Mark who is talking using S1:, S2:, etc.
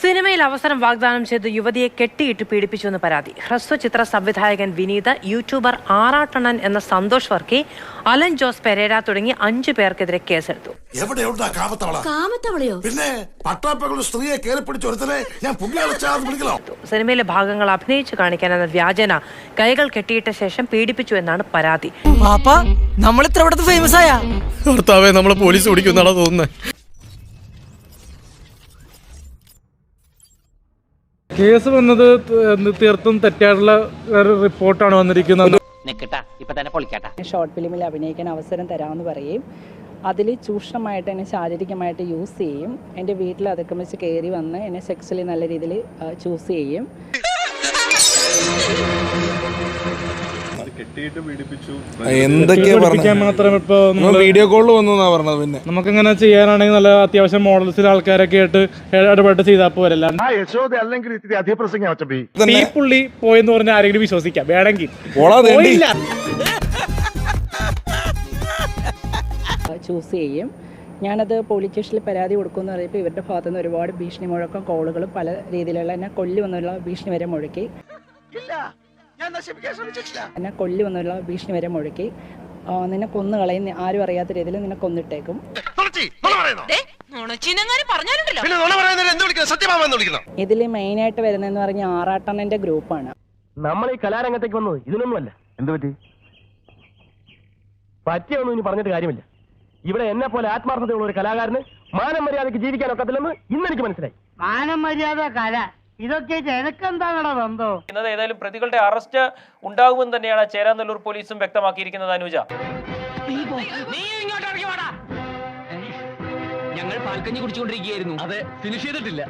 S1: സിനിമയിൽ അവസരം വാഗ്ദാനം ചെയ്ത് യുവതിയെ കെട്ടിയിട്ട് പീഡിപ്പിച്ചുവെന്ന് പരാതി. ഹ്രസ്വ ചിത്ര സംവിധായകൻ വിനീത് യൂട്യൂബർ ആറാട്ടണ്ണൻ എന്ന സന്തോഷ് വർക്കി അലൻ ജോസ് പെരേര തുടങ്ങി അഞ്ചു പേർക്കെതിരെ കേസെടുത്തു. സിനിമയിലെ ഭാഗങ്ങൾ അഭിനയിച്ചു കാണിക്കാൻ എന്ന വ്യാജന കൈകൾ കെട്ടിയിട്ട ശേഷം പീഡിപ്പിച്ചു എന്നാണ് പരാതി.
S2: പാപ്പ നമ്മൾ ഇത്ര ഫേമസ് ആയ?
S3: ഭർത്താവെ നമ്മളെ പോലീസ് ഓടിക്കുന്നാണോ തോന്നുന്നത്
S4: കേസ് വന്നത് തീർത്തും തെറ്റായിട്ടുള്ള റിപ്പോർട്ടാണ് വന്നിരിക്കുന്നത്.
S5: നിക്കട്ടാ ഇപ്പൊ തന്നെ പൊളിക്കാട്ടാ.
S6: ഷോർട്ട് ഫിലിമിൽ അഭിനയിക്കാൻ അവസരം തരാമെന്ന് പറയും. അതിൽ ചൂഷണമായിട്ട് എന്നെ ശാരീരികമായിട്ട് യൂസ് ചെയ്യും. എന്റെ വീട്ടിൽ അതിക്രമിച്ച് കയറി വന്ന് എന്നെ സെക്സ്വലി നല്ല രീതിയിൽ ചൂസ് ചെയ്യും.
S3: എന്തൊക്കെയാ
S4: മാത്രം ഇപ്പൊ
S3: വീഡിയോ കോളിൽ വന്നു എന്നാ പറഞ്ഞത് പിന്നെ.
S4: നമുക്കിങ്ങനെ ചെയ്യാനാണെങ്കിൽ നല്ല അത്യാവശ്യം മോഡൽസിൽ ആൾക്കാരൊക്കെ ആയിട്ട് ഇടപെട്ട് ചെയ്താൽ പോരല്ല ഈ പുള്ളി പോയെന്ന് പറഞ്ഞാൽ ആരെങ്കിലും വിശ്വസിക്കാം. വേണമെങ്കിൽ. പോയില്ല.
S6: ചൂസ് ചെയ്യും. ഞാനത് പോലീസ് സ്റ്റേഷനിൽ പരാതി കൊടുക്കുമെന്ന് പറയുമ്പോൾ ഇവരുടെ ഭാഗത്തു നിന്ന് ഒരുപാട് ഭീഷണി മുഴക്കം കോളുകളും പല രീതിയിലുള്ള എന്നെ കൊല്ലുമെന്നുള്ള ഭീഷണി വരെ മുഴക്കി. എന്നെ കൊല്ലുമെന്നുള്ള ഭീഷണി വരെ മുഴക്കി. നിന്നെ കൊന്നു കളയും ആരും അറിയാത്ത രീതിയിൽ നിന്നെ കൊന്നിട്ടേക്കും. ഇതിൽ മെയിനായിട്ട് വരുന്നതെന്ന് പറഞ്ഞ ആറാട്ടണ്ണന്റെ ഗ്രൂപ്പാണ്.
S5: നമ്മൾ ഈ കലാരംഗത്തേക്ക് വന്നത് ഇതിനൊന്നുമല്ല.
S7: എന്ത് പറ്റി?
S5: പറ്റിയൊന്നും ഇനി പറഞ്ഞിട്ട് കാര്യമില്ല. ഇവിടെ എന്നെ പോലെ ആത്മാർത്ഥതയുള്ള ഒരു കലാകാരന് മാനം മര്യാദയ്ക്ക് ജീവിക്കാൻ ഒക്കത്തില്ലെന്ന് ഇന്ന് എനിക്ക് മനസ്സിലായി.
S8: മാനം മര്യാദ കല. ഇതൊക്കെ എനക്കെന്താണോ ബന്ധോ
S9: ഇന്നത് ഏതായാലും പ്രതികളുടെ അറസ്റ്റ് ഉണ്ടാകുമെന്ന് തന്നെയാണ് ചേരാനല്ലൂർ പോലീസും വ്യക്തമാക്കിയിരിക്കുന്നത് അനുജ.
S5: ഞങ്ങൾ പാൽക്കഞ്ഞി കുടിച്ചുകൊണ്ടിരിക്കുകയായിരുന്നു. അതെ ഫിനിഷ് ചെയ്തിട്ടില്ല.